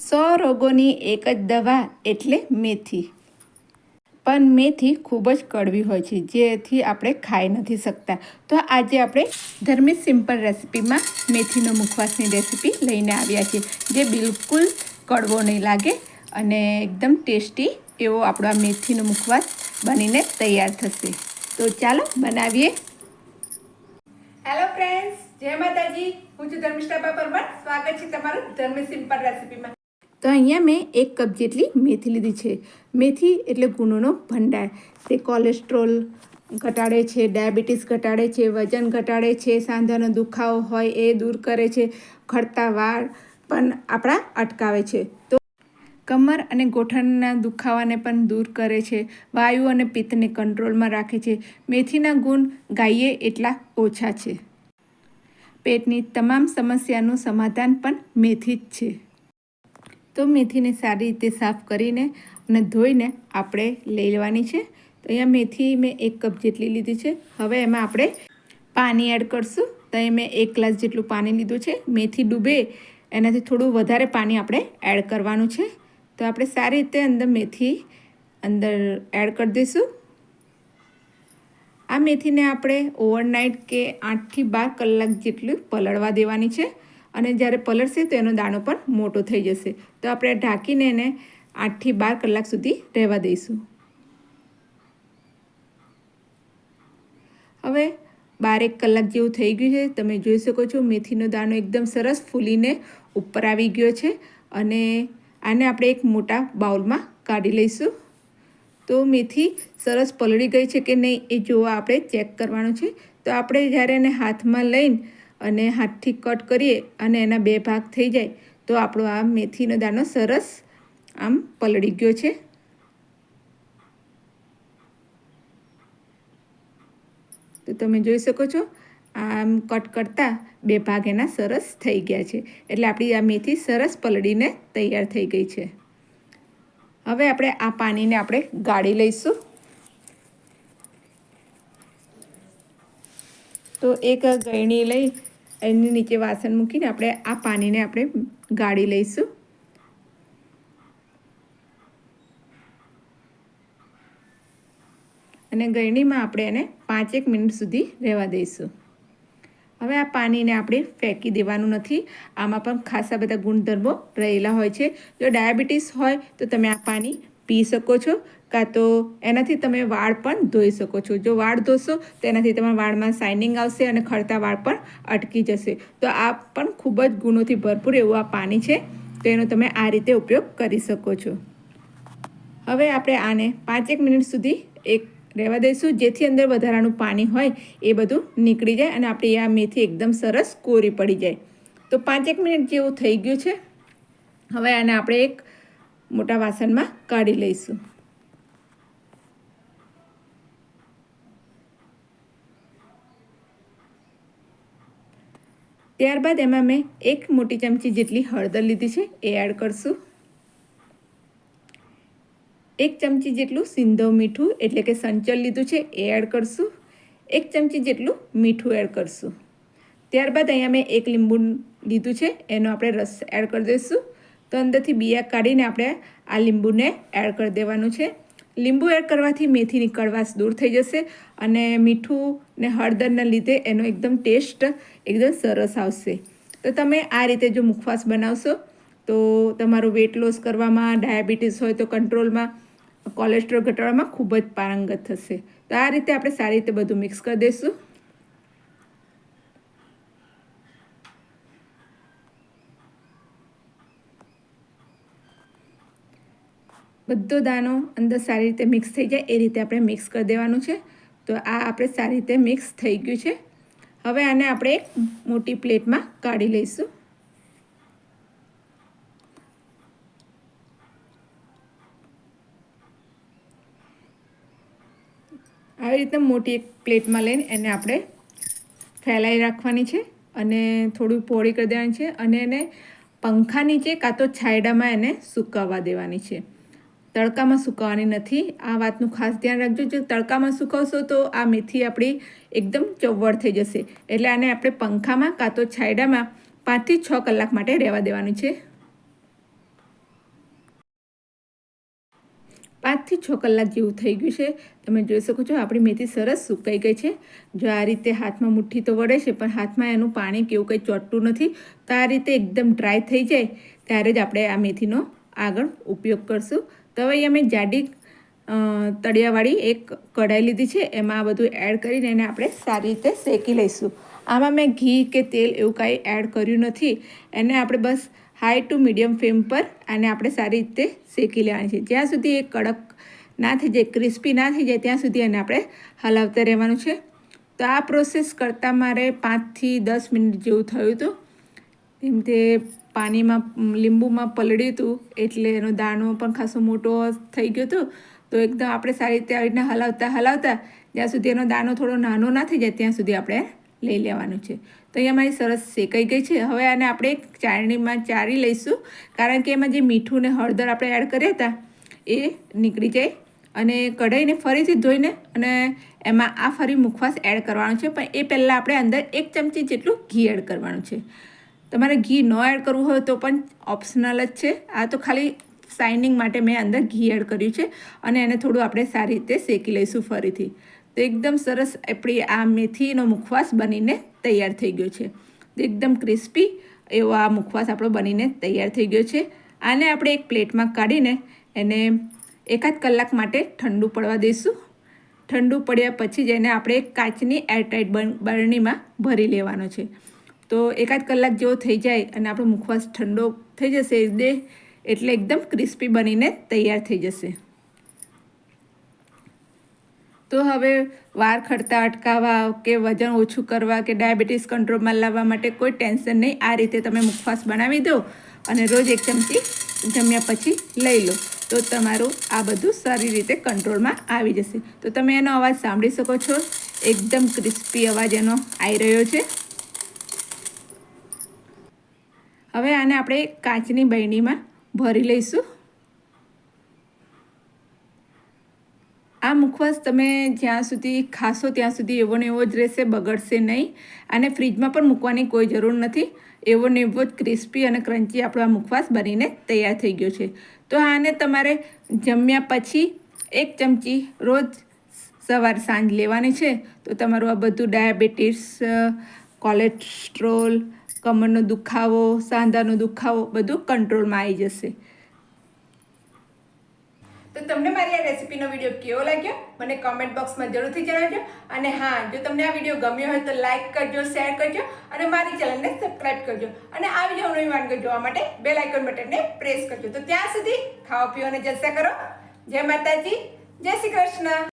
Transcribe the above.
સો રોગોની એક જ દવા એટલે મેથી. પણ મેથી ખૂબ જ કડવી હોય છે, જેથી આપણે ખાઈ નથી શકતા. તો આજે આપણે ધર્મી સિમ્પલ રેસીપીમાં મેથીનો મુખવાસની રેસિપી લઈને આવ્યા છીએ, જે બિલકુલ કડવો નહીં લાગે અને એકદમ ટેસ્ટી એવો આપણો આ મેથીનો મુખવાસ બનીને તૈયાર થશે. તો ચાલો બનાવીએ. હેલો ફ્રેન્ડ્સ જય માતાજી. હું છું ધર્મિષ્ઠા પરમાર સ્વાગત છે તમારું ધર્મી સિમ્પલ રેસિપીમાં. તો અહીંયા મેં એક કપ જેટલી મેથી લીધી છે. મેથી એટલે ગુણોનો ભંડાર. તે કોલેસ્ટ્રોલ ઘટાડે છે, ડાયાબિટીસ ઘટાડે છે, વજન ઘટાડે છે, સાંધાનો દુખાવો હોય એ દૂર કરે છે ખડતા વાળ પણ આપણા અટકાવે છે. તો કમર અને ગોઠણના દુખાવાને પણ દૂર કરે છે. વાયુ અને પિત્તને કંટ્રોલમાં રાખે છે. મેથીના ગુણ ગાઈએ એટલા ઓછા છે. પેટની તમામ સમસ્યાનું સમાધાન પણ મેથી જ છે. તો મેથીને સારી રીતે સાફ કરીને અને ધોઈને આપણે લઈ લેવાની છે. તો અહીંયા મેથી મેં એક કપ જેટલી લીધી છે. હવે એમાં આપણે પાણી એડ કરશું. તો અહીં મેં એક ગ્લાસ જેટલું પાણી લીધું છે. મેથી ડૂબે એનાથી થોડું વધારે પાણી આપણે એડ કરવાનું છે. તો આપણે સારી રીતે અંદર મેથી અંદર એડ કરી દઈશું. આ મેથીને આપણે ઓવરનાઇટ કે આઠથી બાર કલાક જેટલું પલળવા દેવાની છે. અને જ્યારે પલળશે તો એનો દાણો પણ મોટો થઈ જશે. તો આપણે ઢાંકીને એને આઠથી બાર કલાક સુધી રહેવા દઈશું. હવે બારેક કલાક જેવું થઈ ગયું છે. તમે જોઈ શકો છો મેથીનો દાણો એકદમ સરસ ફૂલીને ઉપર આવી ગયો છે અને આને આપણે એક મોટા બાઉલમાં કાઢી લઈશું. તો મેથી સરસ પલળી ગઈ છે કે નહીં એ જોવા આપણે ચેક કરવાનું છે. તો આપણે જ્યારે એને હાથમાં લઈને અને હાથથી કટ કરીએ અને એના બે ભાગ થઈ જાય, તો આપણો આ મેથીનો દાણો સરસ આમ પલળી ગયો છે. તો તમે જોઈ શકો છો, આમ કટ કરતાં બે ભાગ એના સરસ થઈ ગયા છે. એટલે આપણી આ મેથી સરસ પલળીને તૈયાર થઈ ગઈ છે. હવે આપણે આ પાણીને આપણે ગાળી લઈશું. તો એક ગળણી લઈ એની નીચે વાસણ મૂકીને આપણે આ પાણીને આપણે ગાળી લઈશું. અને ગળણીમાં આપણે એને પાંચેક મિનિટ સુધી રહેવા દઈશું. હવે આ પાણીને આપણે ફેંકી દેવાનું નથી. આમાં પણ ખાસા બધા ગુણધર્મો રહેલા હોય છે. જો ડાયાબિટીસ હોય તો તમે આ પાણી પી શકો છો. કાં તો એનાથી તમે વાળ પણ ધોઈ શકો છો. જો વાળ ધોશો, તો એનાથી તમારા વાળમાં શાઇનિંગ આવશે અને ખરતા વાળ પણ અટકી જશે. તો આ પણ ખૂબ જ ગુણોથી ભરપૂર એવું આ પાણી છે, તો એનો તમે આ રીતે ઉપયોગ કરી શકો છો. હવે આપણે આને પાંચેક મિનિટ સુધી એક રહેવા દઈશું. જેથી અંદર વધારાનું પાણી હોય, એ બધું નીકળી જાય અને આપણી આ મેથી એકદમ સરસ કોરી પડી જાય. તો પાંચેક મિનિટ જેવું થઈ ગયું છે. હવે આને આપણે એક મોટા વાસણમાં કાઢી લઈશું. ત્યારબાદ એમાં મેં એક મોટી ચમચી જેટલી હળદર લીધી છે, એ એડ કરશું. એક ચમચી જેટલું સિંધો મીઠું, એટલે કે સંચલ લીધું છે, એ એડ કરશું. એક ચમચી જેટલું મીઠું એડ કરશું. ત્યારબાદ અહીંયા મેં એક લીંબુ લીધું છે, એનો આપણે રસ એડ કરી દઈશું. તો અંદરથી બિયા કાઢીને આપણે આ લીંબુને એડ કરી દેવાનું છે. લીંબુ એડ કરવાથી મેથીની કડવાશ દૂર થઈ જશે અને મીઠું ને હળદરના લીધે એનો એકદમ ટેસ્ટ એકદમ સરસ આવશે. તો તમે આ રીતે જો મુખવાસ બનાવશો, તો તમારું વેટ લોસ કરવામાં, ડાયાબિટીસ હોય તો કંટ્રોલમાં, કોલેસ્ટ્રોલ ઘટાડવામાં ખૂબ જ પારંગત થશે. તો આ રીતે આપણે સારી રીતે બધું મિક્સ કરી દઈશું. બધો દાણો અંદર સારી રીતે મિક્સ થઈ જાય, એ રીતે આપણે મિક્સ કરી દેવાનું છે. તો આ આપણે સારી રીતે મિક્સ થઈ ગયું છે. હવે આને આપણે એક મોટી પ્લેટમાં કાઢી લઈશું. આવી રીતે મોટી એક પ્લેટમાં લઈને એને આપણે ફેલાઈ રાખવાની છે અને થોડું પોળી કરી દેવાની છે અને એને પંખા નીચે કાં તો છાયડામાં એને સુકાવવા દેવાની છે. તડકામાં સુકાવાની નથી. આ વાતનું ખાસ ધ્યાન રાખજો. જો તડકામાં સુકવશો તો આ મેથી આપણી એકદમ ચવડ થઈ જશે. એટલે આને આપણે પંખામાં કાં તો છાયડામાં પાંચથી છ કલાક માટે રહેવા દેવાનું છે. પાંચથી છ કલાક જેવું થઈ ગયું છે. તમે જોઈ શકો છો આપણી મેથી સરસ સુકાઈ ગઈ છે. જો આ રીતે હાથમાં મુઠ્ઠી તો વળે છે, પણ હાથમાં એનું પાણી કેવું કંઈ ચોટતું નથી. તો આ રીતે એકદમ ડ્રાય થઈ જાય, ત્યારે જ આપણે આ મેથીનો આગળ ઉપયોગ કરશું. તો હવે અમે જાડી તળિયાવાળી એક કઢાઈ લીધી છે. એમાં આ બધું એડ કરીને એને આપણે સારી રીતે શેકી લઈશું. આમાં મેં ઘી કે તેલ એવું કાંઈ એડ કર્યું નથી. એને આપણે બસ હાઈ ટુ મીડિયમ ફ્લેમ પર આને આપણે સારી રીતે શેકી લેવાની છે. જ્યાં સુધી એ કડક ના થઈ જાય ક્રિસ્પી ના થઈ જાય, ત્યાં સુધી એને આપણે હલાવતા રહેવાનું છે. તો આ પ્રોસેસ કરતાં મારે પાંચથી દસ મિનિટ જેવું થયું હતું. એમ તે પાણીમાં લીંબુમાં પલળ્યું હતું એટલે એનો દાણો પણ ખાસો મોટો થઈ ગયો હતો તો એકદમ આપણે સારી રીતે આવી રીતના હલાવતા હલાવતા, જ્યાં સુધી એનો દાણો થોડો નાનો ના થઈ જાય, ત્યાં સુધી આપણે લઈ લેવાનું છે. તો અહીંયા મારી સરસ શેકાઈ ગઈ છે. હવે આને આપણે એક ચાળણીમાં ચારી લઈશું, કારણ કે એમાં જે મીઠું ને હળદર આપણે એડ કર્યા હતા, એ નીકળી જાય. અને કઢાઈને ફરીથી ધોઈને અને એમાં આ ફરી મુખવાસ એડ કરવાનો છે, પણ એ પહેલાં આપણે અંદર એક ચમચી જેટલું ઘી એડ કરવાનું છે. તમારે ઘી ન એડ કરવું હોય તો પણ ઓપ્શનલ જ છે. આ તો ખાલી શાઇનિંગ માટે મેં અંદર ઘી એડ કર્યું છે અને એને થોડું આપણે સારી રીતે શેકી લઈશું ફરીથી. તો એકદમ સરસ આપણી આ મેથીનો મુખવાસ બનીને તૈયાર થઈ ગયો છે. એકદમ ક્રિસ્પી એવો આ મુખવાસ આપણો બનીને તૈયાર થઈ ગયો છે. આને આપણે એક પ્લેટમાં કાઢીને એને એકાદ કલાક માટે ઠંડુ પડવા દઈશું. ઠંડુ પડ્યા પછી જ એને આપણે કાચની એરટાઈટ બરણીમાં ભરી લેવાનો છે. તો એકાદ કલાક જેવો થઈ જાય અને આપણો મુખવાસ ઠંડો થઈ જશે દે એટલે એકદમ ક્રિસ્પી બનીને તૈયાર થઈ જશે. તો હવે વાર ખડતા અટકાવવા કે વજન ઓછું કરવા કે ડાયાબિટીસ કંટ્રોલમાં લાવવા માટે કોઈ ટેન્શન નહીં, આ રીતે તમે મુખવાસ બનાવી દો અને રોજ એક ચમચી જમ્યા પછી લઈ લો. તો તમારું આ બધું સારી રીતે કંટ્રોલમાં આવી જશે. તો તમે એનો અવાજ સાંભળી શકો છો. એકદમ ક્રિસ્પી અવાજ એનો આવી રહ્યો છે. હવે આને આપણે કાચની બૈણીમાં ભરી લઈશું. આ મુખવાસ તમે જ્યાં સુધી ખાશો ત્યાં સુધી એવો ને એવો જ રહેશે, બગડશે નહીં. અને ફ્રીજમાં પણ મૂકવાની કોઈ જરૂર નથી. એવો ને એવો જ ક્રિસ્પી અને ક્રન્ચી આપણો આ મુખવાસ બનીને તૈયાર થઈ ગયો છે. તો આને તમારે જમ્યા પછી એક ચમચી રોજ સવાર સાંજ લેવાની છે. તો તમારું આ બધું ડાયાબિટીસ કોલેસ્ટ્રોલ કમરનો દુખાવો, સાંધાનો દુખાવો, બધું કંટ્રોલમાં આવી જશે. તો તમને મારી આ રેસીપીનો વીડિયો કેવો લાગ્યો? મને કોમેન્ટ બોક્સમાં જરૂરથી જણાવજો. અને હા, જો તમને આ વીડિયો ગમ્યો હોય તો લાઇક કરજો શેર કરજો અને મારી ચેનલને સબસ્ક્રાઇબ કરજો. અને આ વીડિયો નવી વાનગી જોવા માટે બેલ આઇકન બટનને પ્રેસ કરજો. તો ત્યાં સુધી ખાવા અને જલસા કરો. જય માતાજી, જય શ્રી કૃષ્ણ.